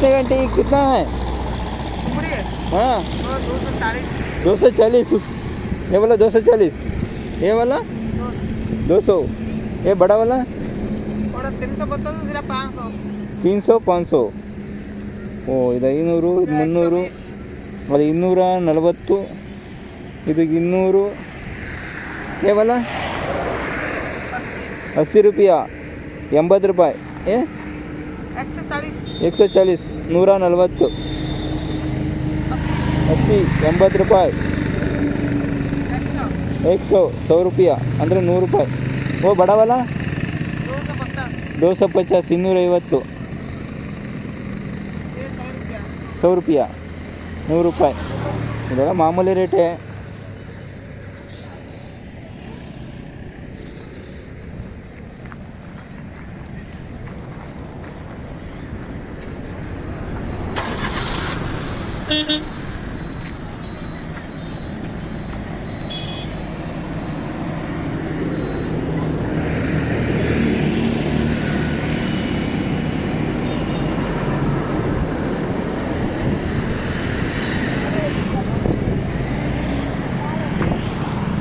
कितने घंटे कितना है उमड़ी है हाँ और दो सौ चालीस दो सौ चालीस ये वाला दो सौ चालीस ये वाला दो सौ दो सौ ये बड़ा वाला और तीन सौ पचास सिर्फ पाँच सौ तीन सौ पाँच सौ ಓ ಇದು ಐನೂರು ಇದು ಮುನ್ನೂರು ಅದು ಇನ್ನೂರ ನಲವತ್ತು ಇದು ಇನ್ನೂರು ಏವಲ್ಲ अस्सी अस्सी रुपया ಎಂಬತ್ತು ರೂಪಾಯಿ ಏ એકસો ચાલીસ ನೂರ ನಲವತ್ತು. ಅಸಿ ಎಂಬತ್ತು ರೂಪಾಯಿ. ಎಕ್ಸೋ. સો ರೂಪಾಯಿ ಅಂದರೆ ನೂರು ರೂಪಾಯಿ. ಓ ಬಡವಲ್ಲ? ದೋಸೆ ಪಚಾಸ್. ಇನ್ನೂರೈವತ್ತು ಸೌ ರೂಪಾಯಿ ನೂರು ರೂಪಾಯಿ. ಇದೆಲ್ಲ ಮಾಮೂಲಿ ರೇಟೇ.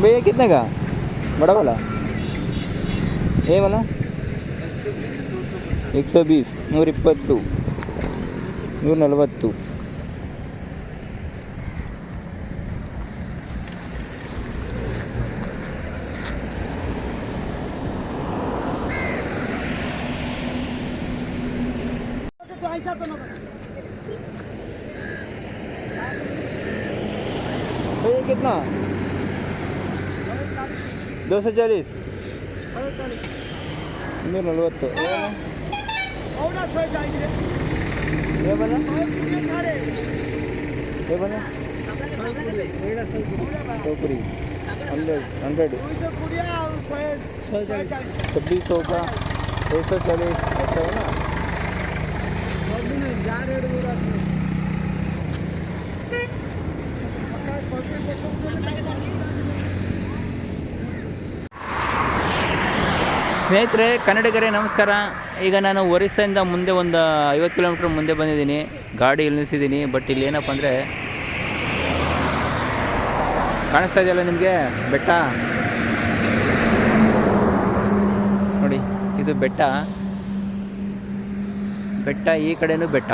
भैया कितने का बड़ा वाला ये वाला एक सौ बीस ನೂರ ಇಪ್ಪತ್ತು ನೂರ ನಲವತ್ತು भैया कितना दो सौ चालीस ಇನ್ನೂರ ನಲ್ವತ್ತು ये वाला ये वाला टोकरी हंड्रेड हंड्रेड छब्बीस सौ का एक सौ चालीस ऐसा है ना ಸ್ನೇಹಿತರೆ, ಕನ್ನಡಿಗರೇ, ನಮಸ್ಕಾರ. ಈಗ ನಾನು ಒರಿಸ್ಸಾಯಿಂದ ಮುಂದೆ ಒಂದು ಐವತ್ತು ಕಿಲೋಮೀಟ್ರ್ ಮುಂದೆ ಬಂದಿದ್ದೀನಿ. ಗಾಡಿ ಇಲ್ಲಿ ನಿಲ್ಲಿಸಿದ್ದೀನಿ ಬಟ್ ಇಲ್ಲಿ ಏನಪ್ಪ ಅಂದರೆ ಕಾಣಿಸ್ತಾ ಇದೆಯಲ್ಲ ನಿಮಗೆ? ಬೆಟ್ಟ? ನೋಡಿ, ಇದು ಬೆಟ್ಟ. ಬೆಟ್ಟ, ಈ ಕಡೆನೂ ಬೆಟ್ಟ.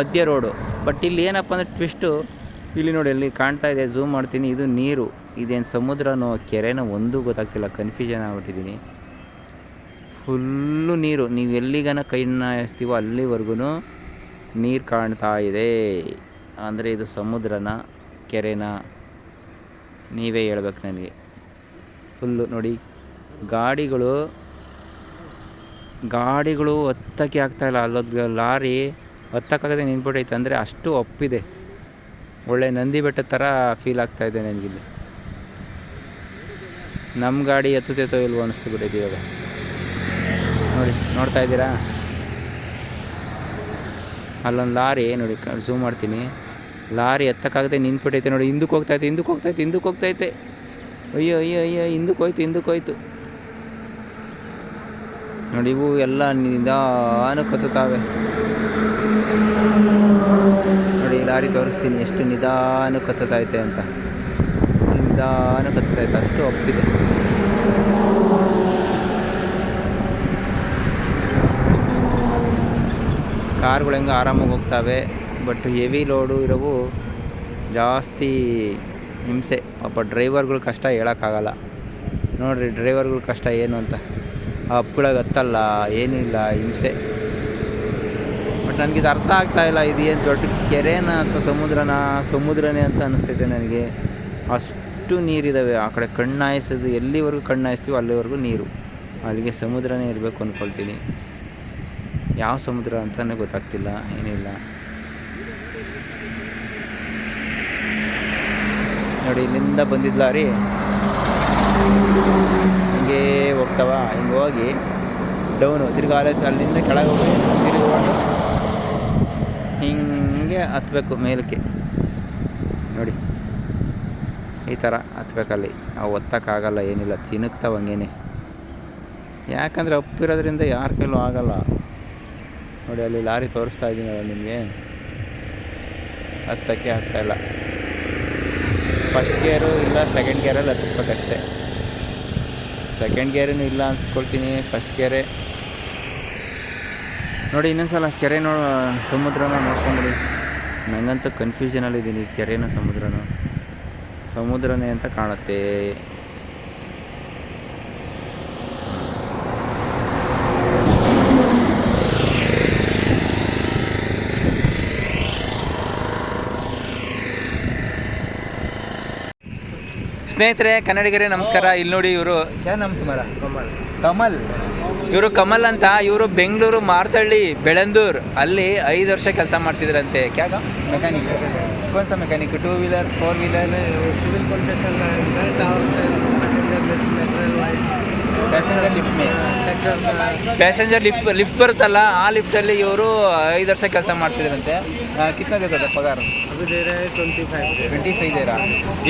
ಮಧ್ಯ ರೋಡು. ಬಟ್ ಇಲ್ಲಿ ಏನಪ್ಪ ಅಂದರೆ ಟ್ವಿಸ್ಟು ಇಲ್ಲಿ ನೋಡಿ, ಇಲ್ಲಿ ಕಾಣ್ತಾ ಇದೆ. ಝೂಮ್ ಮಾಡ್ತೀನಿ. ಇದು ನೀರು. ಇದೇನು ಸಮುದ್ರನೋ ಕೆರೆನೋ ಒಂದೂ ಗೊತ್ತಾಗ್ತಿಲ್ಲ. ಕನ್ಫ್ಯೂಷನ್ ಆಗ್ಬಿಟ್ಟಿದ್ದೀನಿ. ಫುಲ್ಲು ನೀರು. ನೀವು ಎಲ್ಲಿಗನ ಕೈನ ಎಸ್ತೀವೋ ಅಲ್ಲಿವರೆಗೂ ನೀರು ಕಾಣ್ತಾ ಇದೆ. ಅಂದರೆ ಇದು ಸಮುದ್ರನ, ಕೆರೆನ ನೀವೇ ಹೇಳ್ಬೇಕು ನನಗೆ. ಫುಲ್ಲು ನೋಡಿ, ಗಾಡಿಗಳು ಗಾಡಿಗಳು ಹತ್ತಕ್ಕೆ ಆಗ್ತಾಯಿಲ್ಲ ಅಲ್ಲೊಂದು ಲಾರಿ ಹತ್ತಕ್ಕಾಗದೆ ನಿಂತ್ಬಿಟ್ಟೈತೆ ಅಂದರೆ ಅಷ್ಟು ಒಪ್ಪಿದೆ. ಒಳ್ಳೆ ನಂದಿ ಬೆಟ್ಟದ ಥರ ಫೀಲ್ ಆಗ್ತಾಯಿದೆ ನನಗಿಲ್ಲಿ. ನಮ್ಮ ಗಾಡಿ ಎತ್ತುತ್ತೈತೋ ಇಲ್ವೋ ಅನ್ನಿಸ್ತು ಇವಾಗ. ನೋಡಿ, ನೋಡ್ತಾ ಇದ್ದೀರಾ? ಅಲ್ಲೊಂದು ಲಾರಿ, ನೋಡಿ ಝೂಮ್ ಮಾಡ್ತೀನಿ. ಲಾರಿ ಎತ್ತಕ್ಕಾಗದೆ ನಿಂತ್ಬಿಟ್ಟೈತೆ ನೋಡಿ, ಹಿಂದಕ್ಕೆ ಹೋಗ್ತೈತೆ ಹಿಂದಕ್ಕೆ ಹೋಗ್ತೈತೆ ಹಿಂದಕ್ಕೆ ಹೋಗ್ತೈತೆ ಅಯ್ಯೋ ಅಯ್ಯೋ ಅಯ್ಯೋ, ಹಿಂದಕ್ಕೆ ಹೋಯ್ತು ಹಿಂದಕ್ಕೆ ಹೋಯ್ತು. ನೋಡಿ, ಇವು ಎಲ್ಲ ನಿಧಾನಕ್ಕೆ ಹತ್ತುತ್ತಾವೆ ನೋಡಿ ಲಾರಿ ತೋರಿಸ್ತೀನಿ, ಎಷ್ಟು ನಿಧಾನಕ್ಕೆ ಹತ್ತುತ್ತೈತೆ ಅಂತ. ನಿಧಾನಕ್ಕೆ ಹತ್ತೈತೆ ಅಷ್ಟು ಒಪ್ಪಿದೆ. ಕಾರ್ಗಳು ಹೆಂಗೆ ಆರಾಮಾಗಿ ಹೋಗ್ತವೆ ಬಟ್ ಹೆವಿ ಲೋಡು ಇರೋವು ಜಾಸ್ತಿ ಹಿಂಸೆ. ಪಾಪ ಡ್ರೈವರ್ಗಳು ಕಷ್ಟ ಹೇಳೋಕ್ಕಾಗಲ್ಲ. ನೋಡಿರಿ ಡ್ರೈವರ್ಗಳು ಕಷ್ಟ ಏನು ಅಂತ. ಆ ಅಪ್ಗಳಾಗ ಹತ್ತಲ್ಲ ಏನಿಲ್ಲ ಹಿಂಸೆ. ಬಟ್ ನನಗಿದು ಅರ್ಥ ಆಗ್ತಾಯಿಲ್ಲ ಇದು ಏನು ದೊಡ್ಡ ಕೆರೆನ ಅಥವಾ ಸಮುದ್ರನ? ಸಮುದ್ರನೇ ಅಂತ ಅನ್ನಿಸ್ತೈತೆ ನನಗೆ. ಅಷ್ಟು ನೀರಿದ್ದಾವೆ ಆ ಕಡೆ ಕಣ್ಣಾಯಿಸೋದು, ಎಲ್ಲಿವರೆಗೂ ಕಣ್ಣಾಯಿಸ್ತೀವೋ ಅಲ್ಲಿವರೆಗೂ ನೀರು. ಅಲ್ಲಿಗೆ ಸಮುದ್ರನೇ ಇರಬೇಕು ಅಂದ್ಕೊಳ್ತೀನಿ ಯಾವ ಸಮುದ್ರ ಅಂತಲೇ ಗೊತ್ತಾಗ್ತಿಲ್ಲ, ಏನಿಲ್ಲ. ನೋಡಿ, ಇಲ್ಲಿಂದ ಬಂದಿದ್ದ ಲಾರಿ ಹಿಂಗೆ ಹೋಗ್ತಾವ. ಹಿಂಗೆ ಹೋಗಿ ಡೌನು. ತಿರ್ಗಾ ಅಲೆ, ಅಲ್ಲಿಂದ ಕೆಳಗೆ ಹೋಗಿ ಹಿಂಗೆ ಹತ್ಬೇಕು ಮೇಲಕ್ಕೆ. ನೋಡಿ, ಈ ಥರ ಹತ್ಬೇಕಲ್ಲಿ. ಅವು ಒತ್ತಕ್ಕಾಗಲ್ಲ, ಏನಿಲ್ಲ. ತಿನ್ನುಕ್ತಾವ ಹಂಗೇನೆ. ಯಾಕಂದರೆ ಅಪ್ಪಿರೋದ್ರಿಂದ ಯಾರ ಕೈಲೂ ಆಗಲ್ಲ. ನೋಡಿ, ಅಲ್ಲಿ ಲಾರಿ ತೋರಿಸ್ತಾ ಇದ್ದೀನಲ್ಲ ನಿಮಗೆ. ಹತ್ತಕ್ಕೆ ಆಗ್ತಾಯಿಲ್ಲ ಫಸ್ಟ್ ಗೇರು ಇಲ್ಲ ಸೆಕೆಂಡ್ ಗೇರಲ್ಲಿ ಹತ್ತಿಸ್ಬೇಕಷ್ಟೆ. ಸೆಕೆಂಡ್ ಗೇರೂ ಇಲ್ಲ ಅನ್ಸ್ಕೊಳ್ತೀನಿ ಫಸ್ಟ್ ಗೇರೇ ನೋಡಿ, ಇನ್ನೊಂದ್ಸಲ ಕೆರೆ ನೋ ಸಮುದ್ರನ ನೋಡ್ಕೊಂಬಿಡಿ ನನಗಂತೂ ಕನ್ಫ್ಯೂಷನಲ್ಲಿದ್ದೀನಿ ಕೆರೆನೋ, ಸಮುದ್ರನೋ. ಸಮುದ್ರನೇ ಅಂತ ಕಾಣುತ್ತೆ. ಸ್ನೇಹಿತರೆ ಕನ್ನಡಿಗರೇ ನಮಸ್ಕಾರ. ಇಲ್ಲಿ ನೋಡಿ ಇವರು. ಕಮಲ್. ಕಮಲ್. ಇವರು ಕಮಲ್ ಅಂತ ಇವರು ಬೆಂಗಳೂರು ಮಾರ್ತಳ್ಳಿ ಬೆಳಂದೂರ್. ಅಲ್ಲಿ ಐದು ವರ್ಷ ಕೆಲಸ ಮಾಡ್ತಿದ್ರಂತೆ. ಕ್ಯಾಗ? Mechanic ಕೌನ್ಸ mechanic two wheeler four wheeler civil passenger lift ಮೇಲೆ ಪ್ಯಾಸೆಂಜರ್ ಲಿಫ್ಟ್ ಲಿಫ್ಟ್ ಬರುತ್ತಲ್ಲ ಆ ಲಿಫ್ಟಲ್ಲಿ ಇವರು ಐದು ವರ್ಷ ಕೆಲಸ ಮಾಡ್ತಿದ್ರಂತೆ ಕಿತ್ನ ದೇತದೆ ಪಗಾರ अभी दे रहे हैं ट्वेंटी फाइव ಟ್ವೆಂಟಿ ಫೈವ್ ಇದ್ದೀರಾ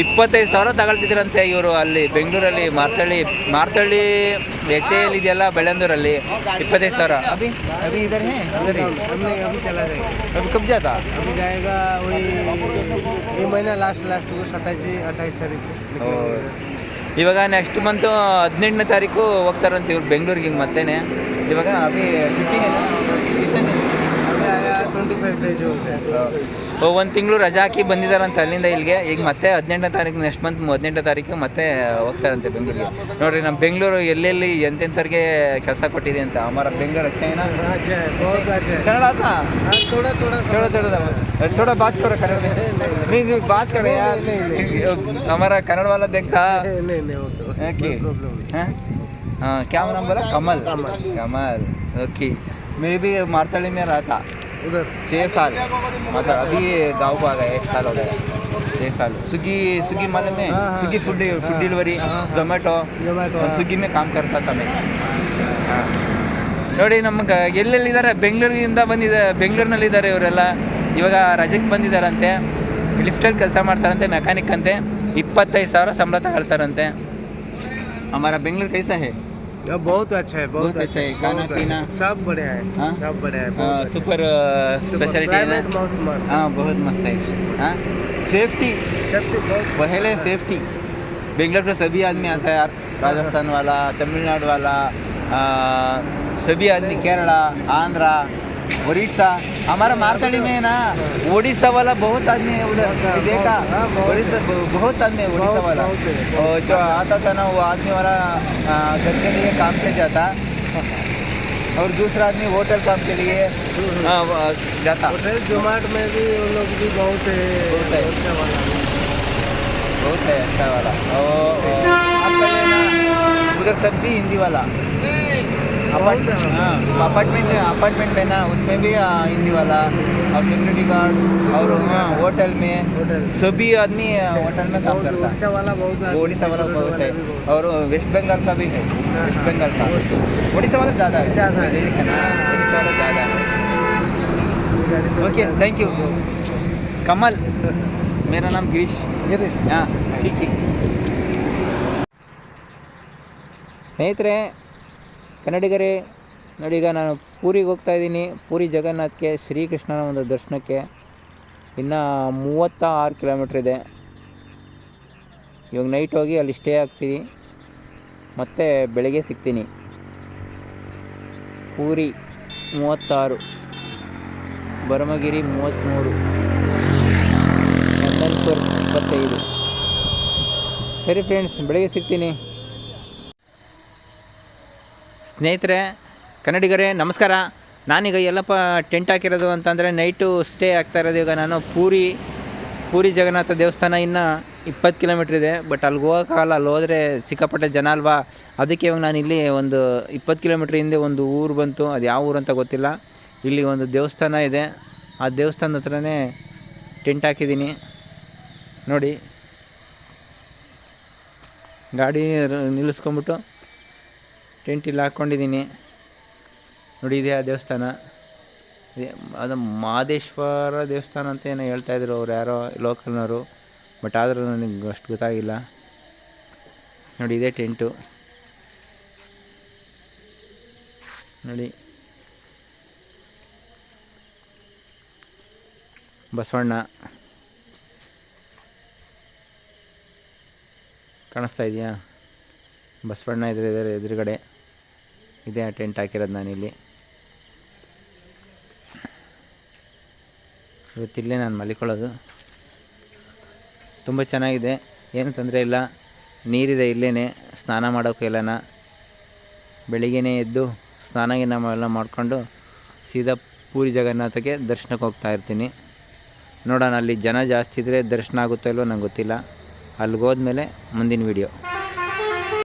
ಇಪ್ಪತ್ತೈದು ಸಾವಿರ ತಗೊಳ್ತಿದ್ರಂತೆ ಇವರು ಅಲ್ಲಿ ಬೆಂಗಳೂರಲ್ಲಿ ಮಾರ್ತಳ್ಳಿ ಮಾರ್ತಳ್ಳಿ ಎಚ್ ಎಲ್ ಇದೆಯಲ್ಲ ಬೆಳಂದೂರಲ್ಲಿ ಇಪ್ಪತ್ತೈದು ಸಾವಿರ ಅಭಿ ಅಭಿ ಇದರ ಇದರ हमने अभी चला जाएगा अभी कब जाता अभी जाएगा वही ये महीना लास्ट लास्ट को सत्ताईस अट्ठाईस तारीख को निकलेंगे। ಇವಾಗ ನೆಕ್ಸ್ಟ್ ಮಂತು ಹದಿನೆಂಟನೇ ತಾರೀಕು ಹೋಗ್ತಾರಂತ ಇವ್ರು ಬೆಂಗಳೂರಿಗೆ ಹಿಂಗೆ ಮತ್ತೇನೆ. ಇವಾಗ ಟ್ವೆಂಟಿ ಫೈವ್ ಡೇಸ್ ಒಂದು ತಿಂಗಳು ರಜಾ ಹಾಕಿ ಬಂದಿದ್ದಾರಂತೆ ಅಲ್ಲಿಂದ ಇಲ್ಲಿಗೆ ಈಗ ಮತ್ತೆ ಹದಿನೆಂಟನೇ ತಾರೀಕು ನೆಕ್ಸ್ಟ್ ಮಂತ್ ಹದಿನೆಂಟನೇ ತಾರೀಕು ಮತ್ತೆ ಹೋಗ್ತಾರಂತೆ ಬೆಂಗಳೂರಿಗೆ ನೋಡ್ರಿ ನಮ್ಮ ಬೆಂಗಳೂರು ಎಲ್ಲೆಲ್ಲಿ ಎಂತೆಂಥವ್ರಿಗೆ ಕೆಲಸ ಕೊಟ್ಟಿದೆ ಅಂತ ಅಮರ ಬೆಂಗಳೂರು ಚೈನಾ अच्छा है बहुत अच्छा है ಕನ್ನಡ ಆತಾ हाँ, थोड़ा थोड़ा थोड़ा थोड़ा थोड़ा बात करो कन्नड़ में नहीं नहीं बात करो यार हमारा कन्नड़ वाला देखा नहीं नहीं नहीं वो तो ओके प्रॉब्लम हाँ हाँ क्या नाम बोला कमल कमल ओके मैं भी मारतली में रहा था उधर छः साल मतलब अभी गाँव को आ गया एक साल हो गया छः साल स्विगी स्विगी मालूम में हाँ, हाँ। स्विगी फूड फूड डिलीवरी हाँ, हाँ। जोमेटो जोमेटो ಸ್ವಿಗ್ಗಿ ಮೇ ಕಾಮ್ ಕರ್ತಾ था मैं हाँ. ನೋಡಿ ನಮ್ಗೆ ಎಲ್ಲೆಲ್ಲಿದ್ದಾರೆ ಬೆಂಗಳೂರಿನಿಂದ ಬಂದಿದೆ ಬೆಂಗಳೂರಿನಲ್ಲಿದ್ದಾರೆ ಇವರೆಲ್ಲ ಇವಾಗ ರಜೆಗೆ ಬಂದಿದ್ದಾರಂತೆ ಲಿಫ್ಟಲ್ಲಿ ಕೆಲಸ ಮಾಡ್ತಾರಂತೆ ಮೆಕ್ಯಾನಿಕ್ ಅಂತೆ ಇಪ್ಪತ್ತೈದು ಸಾವಿರ ಸಂಬಳ ತಗೊಳ್ತಾರಂತೆ ಹಮಾರ ಬೆಂಗಳೂರು ಕೈಸಾ ಹೇ या बहुत अच्छा है बहुत, अच्छा, अच्छा है खाना पीना। सब बढ़िया है सब बढ़िया है हाँ? सुपर स्पेशलिटी हाँ, uh, है। हाँ बहुत मस्त है। सेफ्टी पहले सेफ्टी बेंगलोर का सभी आदमी आता है यार राजस्थान वाला तमिलनाडु वाला uh, सभी आदमी केरला आंध्रा उड़ीसा हमारा मारतड़ी में ना उड़ीसा वाला बहुत आदमी है उधर देखा? हाँ, उड़ीसा बहुत आदमी है उड़ीसा वाला। और जो आता था ना वो आदमी वाला घर के लिए काम के जाता। और दूसरा आदमी होटल काम के लिए जाता। होटल जोमेटो में भी उन लोग भी बहुत है। बहुत है। अच्छा वाला। बहुत है अच्छा वाला। और उधर सब भी हिंदी वाला। है। हाँ अपार्टमेंट अपार्टमेंट में ना उसमें भी आ, हिंदी वाला और सिक्योरिटी गार्ड और हाँ होटल में होटल सभी आदमी आ, होटल में काम बहुत करता है उड़ीसा वाला बहुत आदमी उड़ीसा वाला बेंगलुरु बहुत है भी बहुत। और वेस्ट बंगाल का भी है हाँ, वेस्ट हाँ। बंगाल का उड़ीसा वाला ज़्यादा है ज़्यादा है। देखा ना उड़ीसा वाला ज़्यादा है गाड़ी तो ओके थैंक यू कमल मेरा नाम गिरीश गिरीश ಹಾಂ ಕಿಕ್ಕಿ ಸ್ನೇಹಿತರೆ ಕನ್ನಡಿಗರೇ, ನೋಡಿ ಈಗ ನಾನು ಪೂರಿಗೆ ಹೋಗ್ತಾ ಇದ್ದೀನಿ. ಪೂರಿ ಜಗನ್ನಾಥ್ಗೆ, ಶ್ರೀಕೃಷ್ಣನ ಒಂದು ದರ್ಶನಕ್ಕೆ ಇನ್ನು ಮೂವತ್ತ ಆರು ಕಿಲೋಮೀಟ್ರ್ ಇದೆ. ಇವಾಗ ನೈಟ್ ಹೋಗಿ ಅಲ್ಲಿ ಸ್ಟೇ ಆಗ್ತೀನಿ. ಮತ್ತು ಬೆಳಗ್ಗೆ ಸಿಗ್ತೀನಿ. ಪೂರಿ ಮೂವತ್ತಾರು, ಬರಮಗಿರಿ ಮೂವತ್ತ್ಮೂರು ಇಪ್ಪತ್ತೈದು. ಸರಿ ಫ್ರೆಂಡ್ಸ್ ಬೆಳಗ್ಗೆ ಸಿಗ್ತೀನಿ. ಸ್ನೇಹಿತರೆ, ಕನ್ನಡಿಗರೇ, ನಮಸ್ಕಾರ. ನಾನೀಗ ಎಲ್ಲಪ್ಪ ಟೆಂಟ್ ಹಾಕಿರೋದು ಅಂತಂದರೆ ನೈಟು ಸ್ಟೇ ಆಗ್ತಾ ಇರೋದು. ಈಗ ನಾನು ಪೂರಿ ಪೂರಿ ಜಗನ್ನಾಥ ದೇವಸ್ಥಾನ ಇನ್ನು ಇಪ್ಪತ್ತು ಕಿಲೋಮೀಟ್ರ್ ಇದೆ. ಬಟ್ ಅಲ್ಲಿಗೆ ಹೋಗೋಕ್ಕಾಗಲ್ಲ ಅಲ್ಲಿ ಹೋದರೆ ಸಿಕ್ಕಾಪಟ್ಟೆ ಜನ ಅಲ್ವಾ? ಅದಕ್ಕೆ ಇವಾಗ ನಾನು ಇಲ್ಲಿ ಒಂದು ಇಪ್ಪತ್ತು ಕಿಲೋಮೀಟ್ರ್ ಹಿಂದೆ ಒಂದು ಊರು ಬಂತು. ಅದು ಯಾವ ಊರು ಅಂತ ಗೊತ್ತಿಲ್ಲ. ಇಲ್ಲಿ ಒಂದು ದೇವಸ್ಥಾನ ಇದೆ. ಆ ದೇವಸ್ಥಾನದ ಹತ್ರನೇ ಟೆಂಟ್ ಹಾಕಿದ್ದೀನಿ. ನೋಡಿ. ಗಾಡಿ ನಿಲ್ಲಿಸ್ಕೊಂಬಿಟ್ಟು ಟೆಂಟ್ ಇಲ್ಲಿ ಹಾಕ್ಕೊಂಡಿದ್ದೀನಿ. ನೋಡಿ, ಇದೆ ಆ ದೇವಸ್ಥಾನ. ಅದು ಮಾದೇಶ್ವರ ದೇವಸ್ಥಾನ ಅಂತ ಏನೋ ಹೇಳ್ತಾಯಿದ್ರು ಅವ್ರು ಯಾರೋ ಲೋಕಲ್ನವರು. ಬಟ್ ಆದರೂ ನನಗೆ ಅಷ್ಟು ಗೊತ್ತಾಗಿಲ್ಲ. ನೋಡಿ, ಇದೇ ಟೆಂಟು. ನೋಡಿ. ಬಸವಣ್ಣ. ಕಾಣಿಸ್ತಾ ಇದೆಯಾ? ಬಸವಣ್ಣ ಎದುರು ಎದುರುಗಡೆ. ಇದೇ ಟೆಂಟ್ ಹಾಕಿರೋದು ನಾನಿಲ್ಲಿ. ಇವತ್ತಿಲ್ಲೇ ನಾನು ಮಲಿಕೊಳ್ಳೋದು. ತುಂಬ ಚೆನ್ನಾಗಿದೆ. ಏನು ತೊಂದರೆ ಇಲ್ಲ. ನೀರಿದೆ ಇಲ್ಲೇ ಸ್ನಾನ ಮಾಡೋಕ್ಕೂ ಎಲ್ಲನ. ಬೆಳಿಗ್ಗೆ ಎದ್ದು ಸ್ನಾನ ಗಿನ ಎಲ್ಲ ಮಾಡಿಕೊಂಡು ಸೀದಾ ಪೂರಿ ಜಗನ್ನಾಥಕ್ಕೆ ದರ್ಶನಕ್ಕೆ ಹೋಗ್ತಾ ಇರ್ತೀನಿ. ನೋಡೋಣ ಅಲ್ಲಿ ಜನ ಜಾಸ್ತಿ ಇದ್ದರೆ ದರ್ಶನ ಆಗುತ್ತೋ ಇಲ್ವೋ ನಂಗೆ ಗೊತ್ತಿಲ್ಲ. ಅಲ್ಲಿಗೆ ಹೋದ್ಮೇಲೆ ಮುಂದಿನ ವೀಡಿಯೋ